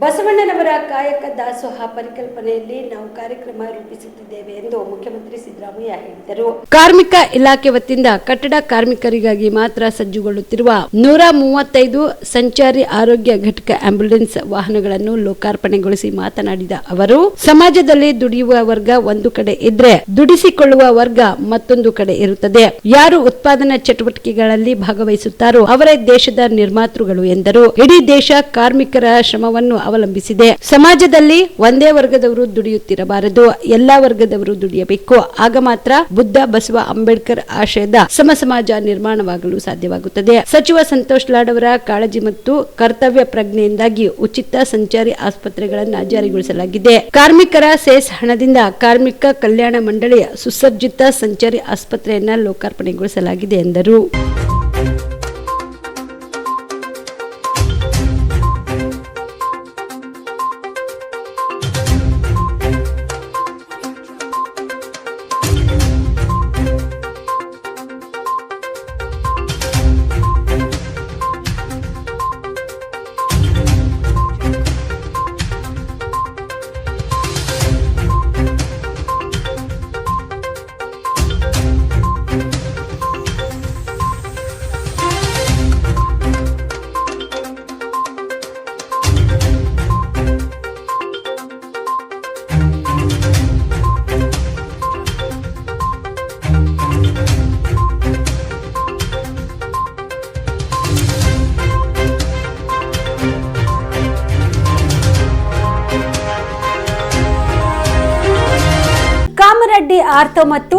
ಬಸವಣ್ಣನವರ ಕಾಯಕ ದಾಸೋಹ ಪರಿಕಲ್ಪನೆಯಲ್ಲಿ ನಾವು ಕಾರ್ಯಕ್ರಮ ರೂಪಿಸುತ್ತಿದ್ದೇವೆ ಎಂದು ಮುಖ್ಯಮಂತ್ರಿ ಸಿದ್ದರಾಮಯ್ಯ ಹೇಳಿದರು. ಕಾರ್ಮಿಕ ಇಲಾಖೆ ವತಿಯಿಂದ ಕಟ್ಟಡ ಕಾರ್ಮಿಕರಿಗಾಗಿ ಮಾತ್ರ ಸಜ್ಜುಗೊಳ್ಳುತ್ತಿರುವ ನೂರ ಮೂವತ್ತೈದು ಸಂಚಾರಿ ಆರೋಗ್ಯ ಘಟಕ ಆಂಬ್ಯುಲೆನ್ಸ್ ವಾಹನಗಳನ್ನು ಲೋಕಾರ್ಪಣೆಗೊಳಿಸಿ ಮಾತನಾಡಿದ ಅವರು, ಸಮಾಜದಲ್ಲಿ ದುಡಿಯುವ ವರ್ಗ ಒಂದು ಕಡೆ ಇದ್ರೆ ದುಡಿಸಿಕೊಳ್ಳುವ ವರ್ಗ ಮತ್ತೊಂದು ಕಡೆ ಇರುತ್ತದೆ. ಯಾರು ಉತ್ಪಾದನಾ ಚಟುವಟಿಕೆಗಳಲ್ಲಿ ಭಾಗವಹಿಸುತ್ತಾರೋ ಅವರೇ ದೇಶದ ನಿರ್ಮಾತೃಗಳು ಎಂದರು. ಇಡೀ ದೇಶ ಕಾರ್ಮಿಕರ ಶ್ರಮವನ್ನು ಅವಲಂಬಿಸಿದೆ. ಸಮಾಜದಲ್ಲಿ ಒಂದೇ ವರ್ಗದವರು ದುಡಿಯುತ್ತಿರಬಾರದು, ಎಲ್ಲಾ ವರ್ಗದವರು ದುಡಿಯಬೇಕು. ಆಗ ಮಾತ್ರ ಬುದ್ಧ ಬಸವ ಅಂಬೇಡ್ಕರ್ ಆಶಯದ ಸಮ ಸಮಾಜ ನಿರ್ಮಾಣವಾಗಲು ಸಾಧ್ಯವಾಗುತ್ತದೆ. ಸಚಿವ ಸಂತೋಷ್ ಲಾಡ್ ಅವರ ಕಾಳಜಿ ಮತ್ತು ಕರ್ತವ್ಯ ಪ್ರಜ್ಞೆಯಿಂದಾಗಿ ಉಚಿತ ಸಂಚಾರಿ ಆಸ್ಪತ್ರೆಗಳನ್ನು ಜಾರಿಗೊಳಿಸಲಾಗಿದೆ. ಕಾರ್ಮಿಕರ ಸೇಸ್ ಹಣದಿಂದ ಕಾರ್ಮಿಕ ಕಲ್ಯಾಣ ಮಂಡಳಿಯ ಸುಸಜ್ಜಿತ ಸಂಚಾರಿ ಆಸ್ಪತ್ರೆಯನ್ನ ಲೋಕಾರ್ಪಣೆಗೊಳಿಸಲಾಗಿದೆ ಎಂದರು. ಕಾಮರೆಡ್ಡಿ ಆರ್ಥೋ ಮತ್ತು